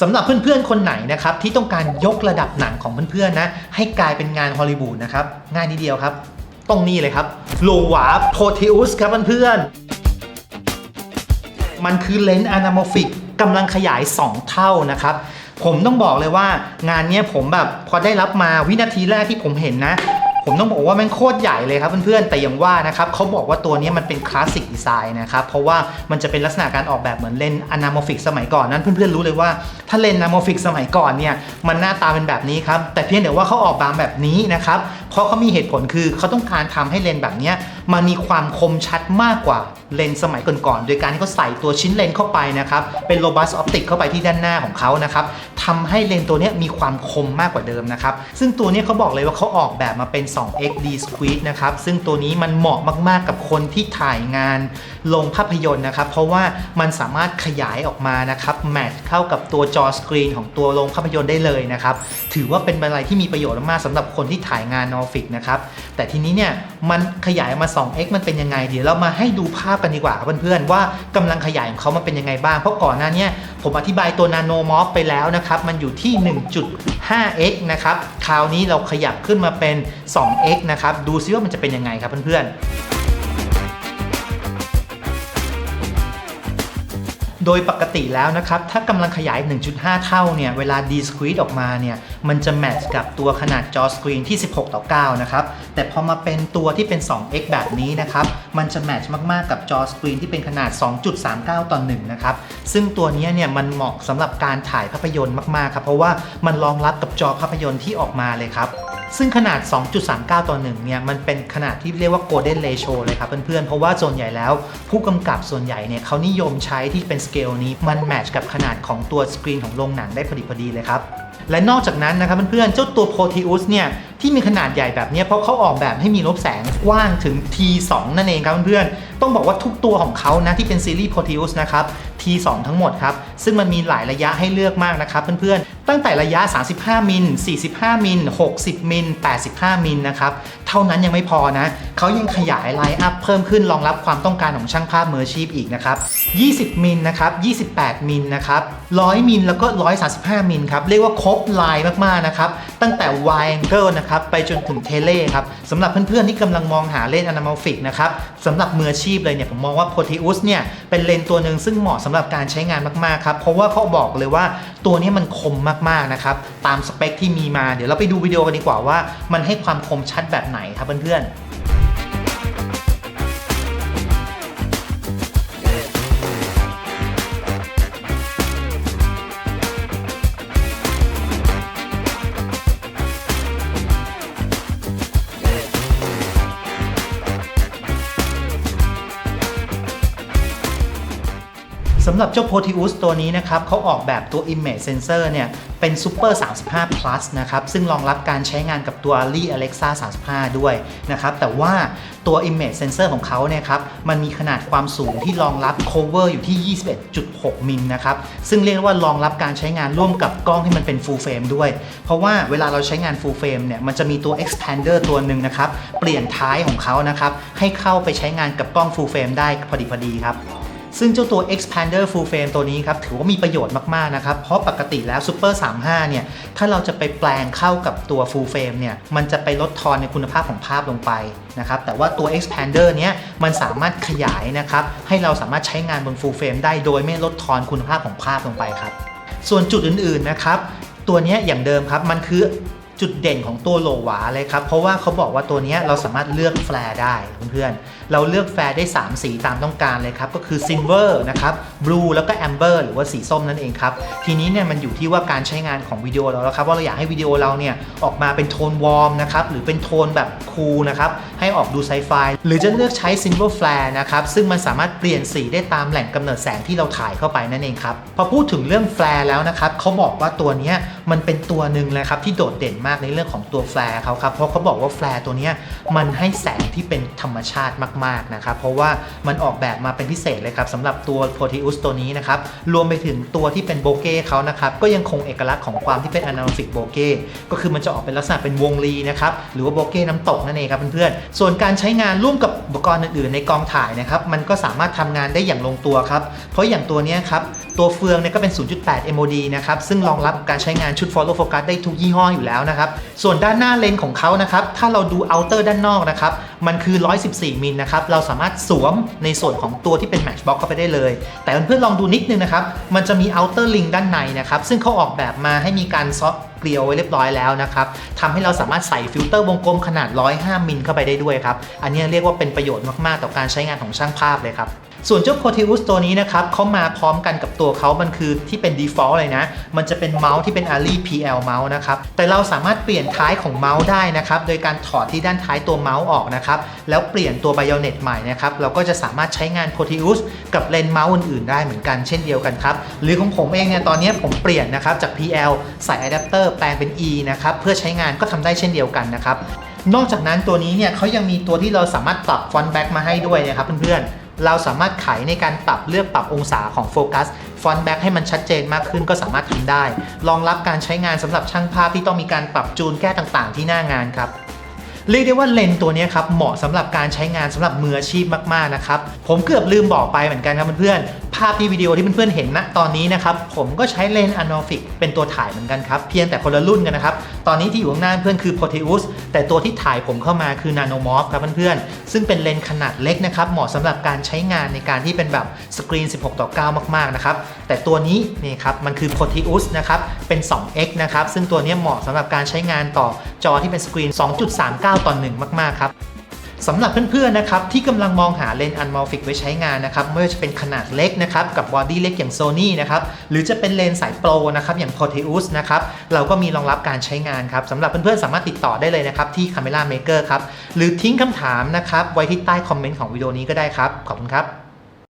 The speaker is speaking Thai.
สำหรับเพื่อนๆ คนไหนนะครับที่ต้องการยกระดับหนังของเพื่อนๆนะให้กลายเป็นงานฮอลลีวูดนะครับง่ายนิดเดียวครับ ตรงนี้เลยครับโลวาโพเทอุสครับเพื่อนๆมันคือเลนส์อนาโมฟิกกำลังขยาย 2 เท่านะครับ ผมต้องบอกเลยว่างานนี้ผมแบบพอได้รับมาวินาทีแรกที่ผมเห็นนะ ผมต้องบอกว่ามันโคตรใหญ่เลยครับเพื่อนๆ แต่ยังว่านะครับเขาบอกว่าตัวนี้มันเป็นคลาสสิกดีไซน์นะครับ เพราะว่ามันจะเป็นลักษณะการออกแบบเหมือนเลนอนาโมฟิกสมัยก่อนนั้นเพื่อนๆรู้เลยว่าถ้าเลนอนาโมฟิกสมัยก่อนเนี่ยมันหน้าตาเป็นแบบนี้ครับ แต่เพียงแต่ว่าเขาออกแบบแบบนี้นะครับ เพราะเขามีเหตุผลคือเขาต้องการทำให้เลนแบบเนี้ยมันมีความคมชัดมากกว่าเลนส์สมัยก่อนๆ โดยการที่เขาใส่ตัวชิ้นเลนส์เข้าไปนะครับ เป็นโ o บัสออปติกเข้าไปที่ด้านหน้าของเขานะครับทำให้เลนส์ตัวนี้มีความคมมากกว่าเดิมนะครับ ซึ่งตัวนี้เขาบอกเลยว่าเขาออกแบบมาเป็น 2xd squeeze นะครับ ซึ่งตัวนี้มันเหมาะมากๆกับคนที่ถ่ายงานลงภาพยนตร์นะครับ เพราะว่ามันสามารถขยายออกมานะครับ แมทเข้ากับตัวจอสกรีนของตัวโรงภาพยนตร์ได้เลยนะครับ ถือว่าเป็นอะไรที่มีประโยชน์มากๆสำหรับคนที่ถ่ายงานนอฟิกนะครับ แต่ทีนี้เนี่ย มันขยายมา 2x มันเป็นยังไงเดี๋ยวเรามาให้ดูภาพกันดีกว่าเพื่อนๆว่ากำลังขยายของเขามันเป็นยังไงบ้าง เพราะก่อนหน้านี้ผมอธิบายตัวนาโนมอฟไปแล้วนะครับ มันอยู่ที่ 1.5x นะครับ คราวนี้เราขยับขึ้นมาเป็น 2x นะครับ ดูซิว่ามันจะเป็นยังไงครับเพื่อนๆ ดยปกติแล้วนะครับ ถ้ากำลังขยาย 1.5 เท่าเนี่ย เวลา discrete ออกมาเนี่ย มันจะแมทช์กับตัวขนาดจอสกรีนที่ 16 ต่อ 9 นะครับ แต่พอมาเป็นตัวที่เป็น 2x แบบนี้นะครับ มันจะแมทช์มาก ๆ กับจอสกรีนที่เป็นขนาด 2.39 ต่อ 1 นะครับ ซึ่งตัวนี้เนี่ย มันเหมาะสำหรับการถ่ายภาพยนตร์มาก ๆ ครับ เพราะว่ามันรองรับกับจอภาพยนตร์ที่ออกมาเลยครับ ซึ่งขนาด 2.39 ต่อ1เนี่ยมันเป็นขนาดที่เรียกว่า golden ratio เลยครับเพื่อนๆ เพราะว่าส่วนใหญ่แล้ว ผู้กำกับส่วนใหญ่เนี่ยเขานิยมใช้ที่เป็นสเกลนี้ มันแมทช์กับขนาดของตัวสกรีนของโรงหนังได้พอดีพอดีเลยครับ และนอกจากนั้นนะครับเพื่อนๆ เจ้าตัว Proteus เนี่ยที่มีขนาดใหญ่แบบนี้เพราะเขาออกแบบให้มีลบแสงกว้างถึง T2 นั่นเองครับเพื่อนๆ ต้องบอกว่าทุกตัวของเขานะที่เป็นซีรีส์ Proteus นะครับ T2 ทั้งหมดครับ ซึ่งมันมีหลายระยะให้เลือกมากนะครับเพื่อนๆ ตั้งแต่ระยะ 35 มิล 45 มิล 60 มิล 85 มิลนะครับเท่านั้นยังไม่พอนะเขายังขยายไลน์อัพเพิ่มขึ้นรองรับความต้องการของช่างภาพมืออาชีพอีกนะครับ 20 มิลนะครับ28 มิลนะครับ100 มิลแล้วก็ 135 มิลครับเรียกว่าครบไลน์มากๆนะครับตั้งแต่ wide angle นะครับไปจนถึงเทเลครับสำหรับเพื่อนๆที่กำลังมองหาเลนส์ anamorphic นะครับสำหรับมืออาชีพเลยเนี่ยผมมองว่า Proteus เนี่ยเป็นเลนส์ตัวหนึ่งซึ่งเหมาะสำหรับการใช้งานมากๆครับเพราะว่าเขาบอกเลยว่าตัวนี้มันคมมากๆนะครับ ตามสเปคที่มีมาเดี๋ยวเราไปดูวิดีโอกันดีกว่าว่า มันให้ความคมชัดแบบไหนครับเพื่อนๆำหรับเจ้า Proteus ตัวนี้นะครับเขาออกแบบตัว Image Sensor เนี่ย เป็น Super 35 Plus นะครับ ซึ่งรองรับการใช้งานกับตัว Ali Alexa 35 ด้วยนะครับ แต่ว่าตัว Image Sensor ของเขาเนี่ยครับ มันมีขนาดความสูงที่รองรับ cover อยู่ที่ 21.6 มิลนะครับ ซึ่งเรียกว่ารองรับการใช้งานร่วมกับกล้องที่มันเป็น full frame ด้วย เพราะว่าเวลาเราใช้งาน full frame เนี่ย มันจะมีตัว expander ตัวหนึ่งนะครับ เปลี่ยนท้ายของเขานะครับ ให้เข้าไปใช้งานกับกล้อง full frame ได้พอดีพอดีครับ ซึ่งเจ้าตัว expander full frame ตัวนี้ครับถือว่ามีประโยชน์มากๆนะครับ เพราะปกติแล้ว super 35 เนี่ย ถ้าเราจะไปแปลงเข้ากับตัว full frame เนี่ย มันจะไปลดทอนในคุณภาพของภาพลงไปนะครับ แต่ว่าตัว expander เนี้ยมันสามารถขยายนะครับ ให้เราสามารถใช้งานบน full frame ได้โดยไม่ลดทอนคุณภาพของภาพลงไปครับ ส่วนจุดอื่นๆนะครับ ตัวนี้อย่างเดิมครับ มันคือ จุดเด่นของตัวโลวาเลยครับ เพราะว่าเขาบอกว่าตัวนี้เราสามารถเลือกแฟร์ได้เพื่อนๆ เราเลือกแฟร์ได้ 3 สีตามต้องการเลยครับ ก็คือซิลเวอร์นะครับบลูแล้วก็แอมเบอร์หรือว่าสีส้มนั่นเองครับ ทีนี้เนี่ยมันอยู่ที่ว่าการใช้งานของวิดีโอเราแล้วครับ ว่าเราอยากให้วิดีโอเราเนี่ยออกมาเป็นโทนวอร์มนะครับ หรือเป็นโทนแบบคูลนะครับให้ออกดูไซไฟหรือจะเลือกใช้ซิลเวอร์แฟร์นะครับซึ่งมันสามารถเปลี่ยนสีได้ตามแหล่งกำเนิดแสงที่เราถ่ายเข้าไปนั่นเองครับพอพูดถึงเรื่องแฟร์แล้วนะครับเขาบอกว่าตัวนี้ มันเป็นตัวหนึ่งเลยครับที่โดดเด่นมากในเรื่องของตัวแฟร์เขาครับเพราะเขาบอกว่าแฟร์ตัวนี้มันให้แสงที่เป็นธรรมชาติมากๆนะครับเพราะว่ามันออกแบบมาเป็นพิเศษเลยครับสำหรับตัว Proteus ตัวนี้นะครับรวมไปถึงตัวที่เป็นโบเก้เขานะครับก็ยังคงเอกลักษณ์ของความที่เป็น anamorphic โบเก้ก็คือมันจะออกเป็นลักษณะเป็นวงรีนะครับหรือว่าโบเก้น้ำตกนั่นเองครับเพื่อนๆส่วนการใช้งานร่วมกับอุปกรณ์อื่นๆ ในกองถ่ายนะครับมันก็สามารถทำงานได้อย่างลงตัวครับเพราะอย่างตัวนี้ครับตัวเฟืองเนี่ยก็เป็น 0.8 MOD นะครับซึ่งรองรับการใช้งานชุด follow focus ได้ทุกยี่ห้ออยู่แล้วนะครับ ส่วนด้านหน้าเลนส์ของเขานะครับ ถ้าเราดู outer ด้านนอกนะครับ มันคือ 114 มิลนะครับ เราสามารถสวมในส่วนของตัวที่เป็น matchbox เข้าไปได้เลย แต่เพื่อนๆลองดูนิดนึงนะครับ มันจะมี outer ring ด้านในนะครับ ซึ่งเขาออกแบบมาให้มีการซอเกลียวไว้เรียบร้อยแล้วนะครับทำให้เราสามารถใส่ฟิลเตอร์วงกลมขนาด 105 มิลเข้าไปได้ด้วยครับ อันนี้เรียกว่าเป็นประโยชน์มากๆ ต่อการใช้งานของช่างภาพเลยครับ ส่วนเจ้า Proteus ตัวนี้นะครับเขามาพร้อมกันกับตัวเขามันคือที่เป็น default เลยนะ มันจะเป็นเมาส์ที่เป็น Ali PL เมาส์นะครับ แต่เราสามารถเปลี่ยนท้ายของเมาส์ได้นะครับ โดยการถอดที่ด้านท้ายตัวเมาส์ออกนะครับ แล้วเปลี่ยนตัว Bayonet ใหม่นะครับ เราก็จะสามารถใช้งาน Proteus กับเลนส์เมาส์อื่นๆ ได้เหมือนกันเช่นเดียวกันครับ หรือของผมเองเนี่ยตอนนี้ผมเปลี่ยนนะครับจาก PL ใส่อะแดปเตอร์แปลงเป็น E นะครับเพื่อใช้งานก็ทำได้เช่นเดียวกันนะครับนอกจากนั้นตัวนี้เนี่ยเขายังมีตัวที่เราสามารถปรับฟอนต์แบ็กมาให้ด้วยนะครับเพื่อนๆ เราสามารถไขในการปรับเลือกปรับองศาของโฟกัสฟอนต์แบ็กให้มันชัดเจนมากขึ้นก็สามารถทำได้ รองรับการใช้งานสำหรับช่างภาพที่ต้องมีการปรับจูนแก้ต่างๆ ที่หน้างานครับเรียกได้ว่าเลนตัวนี้ครับเหมาะสำหรับการใช้งานสำหรับมืออาชีพมากๆนะครับ ผมเกือบลืมบอกไปเหมือนกันครับเพื่อนภาพที่วิดีโอที่เพื่อนๆเห็นณตอนนี้นะครับผมก็ใช้เลนส์ anamorphic เป็นตัวถ่ายเหมือนกันครับเพียงแต่คนละรุ่นกันนะครับตอนนี้ที่อยู่ข้างหน้าเพื่อนคือ Proteus แต่ตัวที่ถ่ายผมเข้ามาคือ Nanomorph ครับเพื่อนๆซึ่งเป็นเลนส์ขนาดเล็กนะครับเหมาะสำหรับการใช้งานในการที่เป็นแบบสกรีน 16 ต่อ 9 มากๆนะครับแต่ตัวนี้นี่ครับมันคือ Proteus นะครับเป็น 2x นะครับซึ่งตัวนี้เหมาะสำหรับการใช้งานต่อจอที่เป็นสกรีน 2.39 ต่อ 1 มากๆครับ สำหรับเพื่อนๆนะครับที่กำลังมองหาเลนส์อันมอลฟิกไว้ใช้งานนะครับไม่ว่าจะเป็นขนาดเล็กนะครับกับบอดี้เล็กอย่าง Sony นะครับหรือจะเป็นเลนส์สายโปรนะครับอย่าง Proteus นะครับเราก็มีรองรับการใช้งานครับสำหรับเพื่อนๆสามารถติดต่อได้เลยนะครับที่ Camera Maker ครับหรือทิ้งคำถามนะครับไว้ที่ใต้คอมเมนต์ของวิดีโอนี้ก็ได้ครับขอบคุณครับ